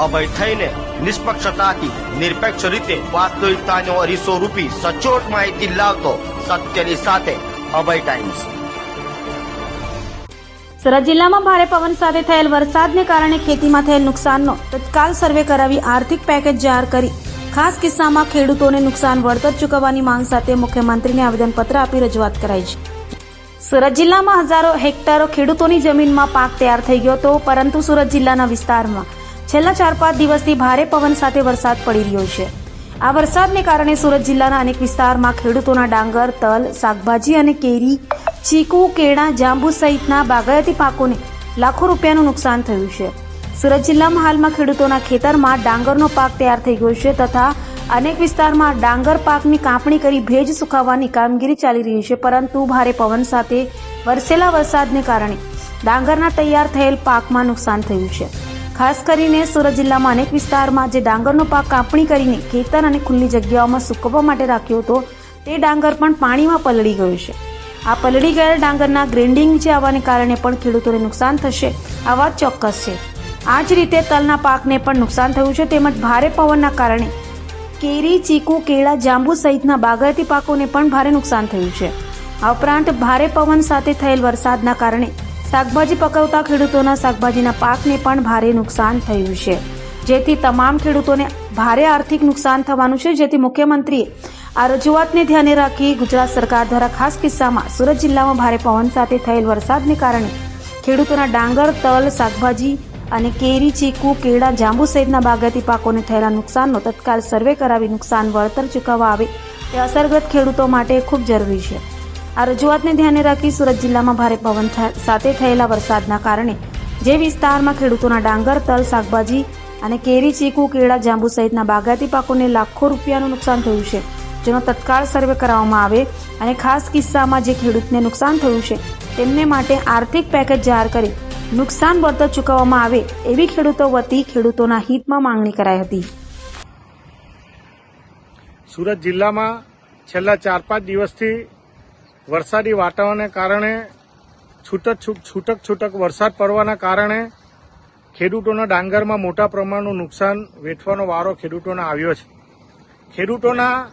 અભય થઈને નિષ્પક્ષતાથી નિરપેક્ષ રીતે વાસ્તવિકતાનો અરીસો રૂપી સચોટ માહિતી લાવતો સત્યની સાથે અભય ટાઈમ્સ. સુરત જિલ્લામાં ભારે પવન સાથે થયેલ વરસાદને કારણે ખેતીમાં થયેલ નુકસાનનો તત્કાલ સર્વે કરાવી આર્થિક પેકેજ જાહેર કરી. ખાસ કિસ્સામાં ખેડૂતોને નુકસાન વળતર ચૂકવવાની માંગ સાથે મુખ્યમંત્રીને આવેદનપત્ર આપી રજૂઆત કરાઈ છે. સુરત જિલ્લામાં હજારો હેક્ટરો ખેડૂતોની જમીનમાં પાક તૈયાર થઈ ગયો હતો, પરંતુ સુરત જિલ્લાના વિસ્તારમાં છેલ્લા ચાર પાંચ દિવસથી ભારે પવન સાથે વરસાદ પડી રહ્યો છે. આ વરસાદને કારણે સુરત જિલ્લાના અનેક વિસ્તારમાં ખેડૂતોના ડાંગર, તલ, શાકભાજી અને કેરી, ચીકુ, કેળા, જાંબુ સહિતના બાગાયતી પાકોને લાખો રૂપિયાનું નુકસાન થયું છે. સુરત જિલ્લામાં હાલમાં ખેડૂતોના ખેતરમાં ડાંગરનો પાક તૈયાર થઈ ગયો છે તથા અનેક વિસ્તારમાં ડાંગર પાકની કાપણી કરી ભેજ સુકાવવાની કામગીરી ચાલી રહી છે, પરંતુ ભારે પવન સાથે વરસેલા વરસાદને કારણે ડાંગરના તૈયાર થયેલ પાકમાં નુકસાન થયું છે. ખાસ કરીને સુરત જિલ્લામાં અનેક વિસ્તારમાં જે ડાંગરનો પાક કાપણી કરીને ખેતર અને ખુલ્લી જગ્યાઓમાં સૂકવવા માટે રાખ્યો હતો, તે ડાંગર પણ પાણીમાં પલળી ગયો છે. આ પલળી ગયેલ ડાંગરના ગ્રેન્ડિંગ નીચે આવવાને કારણે પણ ખેડૂતોને નુકસાન થશે, આ વાત ચોક્કસ છે. આ જ રીતે તલના પાકને પણ નુકસાન થયું છે, તેમજ ભારે પવનના કારણે કેરી, ચીકુ, કેળા, જાંબુ સહિતના બાગાયતી પાકોને પણ ભારે નુકસાન થયું છે. આ ઉપરાંત ભારે પવન સાથે થયેલ વરસાદના કારણે શાકભાજી પકવતા ખેડૂતોના શાકભાજીના પાકને પણ ભારે નુકસાન થયું છે. જેથી તમામ ખેડૂતોને ભારે આર્થિક નુકસાન થવાનું છે. જેથી મુખ્યમંત્રીએ આ રજૂઆતને ધ્યાને રાખી ગુજરાત સરકાર દ્વારા ખાસ કિસ્સામાં સુરત જિલ્લામાં ભારે પવન સાથે થયેલ વરસાદને કારણે ખેડૂતોના ડાંગર, તલ, શાકભાજી અને કેરી, ચીકુ, કેળા, જાંબુ સહિતના બાગાયતી પાકોને થયેલા નુકસાનનો તત્કાલ સર્વે કરાવી નુકસાન વળતર ચૂકવવા આવે તે અસરગ્રસ્ત ખેડૂતો માટે ખૂબ જરૂરી છે. આ રજૂઆતને ધ્યાને રાખી સુરત જિલ્લામાં ભારે પવન સાથે થયેલા વરસાદના કારણે જે વિસ્તારમાં ખેડૂતોના ડાંગર, તલ, શાકભાજી અને કેરી, ચીકુ, કેળા, જાંબુ સહિતના બાગાયતી પાકોને લાખો રૂપિયાનું નુકસાન થયું છે, જેનો તત્કાળ સર્વે કરાવવામાં આવે અને ખાસ કિસ્સામાં જે ખેડૂતને નુકસાન થયું છે, તેમને માટે આર્થિક પેકેજ જાહેર કરી નુકસાન વળતર ચૂકવવામાં આવે એવી ખેડૂતો વતી ખેડૂતોના હિતમાં માંગણી કરાઈ હતી. સુરત જિલ્લામાં છેલ્લા ચાર પાંચ દિવસથી વરસાદી વાતાવરણને કારણે છૂટક છૂટ- છૂટક છૂટક વરસાદ પડવાના કારણે ખેડૂતોના ડાંગરમાં મોટા પ્રમાણનું નુકસાન વેઠવાનો વારો ખેડૂતોને આવ્યો છે. ખેડૂતોના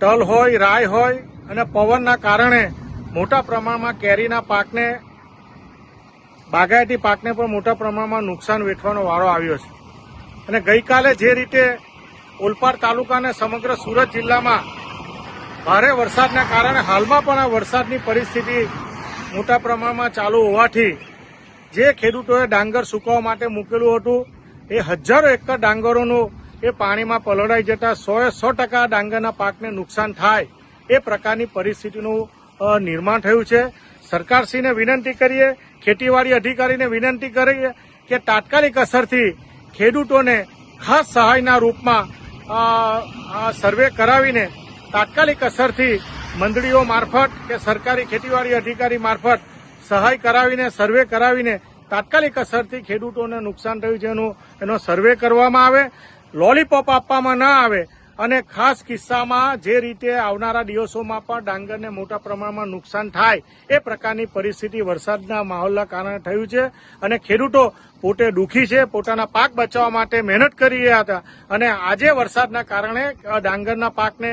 તલ હોય રાય હોય અને પવનના કારણે મોટા પ્રમાણમાં કેરીના પાકને, બાગાયતી પાકને પણ મોટા પ્રમાણમાં નુકસાન વેઠવાનો વારો આવ્યો છે. અને ગઈકાલે જે રીતે ઓલપાડ તાલુકા અને સમગ્ર સુરત જિલ્લામાં ભારે વરસાદના કારણે હાલમાં પણ આ વરસાદની પરિસ્થિતિ મોટા પ્રમાણમાં ચાલુ હોવાથી જે ખેડૂતોએ ડાંગર સૂકવવા માટે મૂકેલું હતું, એ હજારો એકર ડાંગરોનું એ પાણીમાં પલળાઈ જતા સોએ સો ટકા ડાંગરના પાકને નુકસાન થાય એ પ્રકારની પરિસ્થિતિનું નિર્માણ થયું છે. સરકારશ્રીને વિનંતી કરીએ, ખેતીવાડી અધિકારીને વિનંતી કરીએ કે તાત્કાલિક અસરથી ખેડૂતોને ખાસ સહાયના રૂપમાં સર્વે કરાવીને તાત્કાલિક અસરથી મંડળીઓ મારફત કે સરકારી ખેતીવાડી અધિકારી મારફત સહાય કરાવીને, સર્વે કરાવીને તાત્કાલિક અસરથી ખેડૂતોને નુકસાન થયું છે એનું, એનો સર્વે કરવામાં આવે, લોલીપોપ આપવામાં ના આવે અને ખાસ કિસ્સામાં જે રીતે આવનારા દિવસોમાં પણ ડાંગરને મોટા પ્રમાણમાં નુકસાન થાય એ પ્રકારની પરિસ્થિતિ વરસાદના માહોલના કારણે થયું છે અને ખેડૂતો પોતે દુઃખી છે, પોતાના પાક બચાવવા માટે મહેનત કરી રહ્યા હતા અને આજે વરસાદના કારણે ડાંગરના પાકને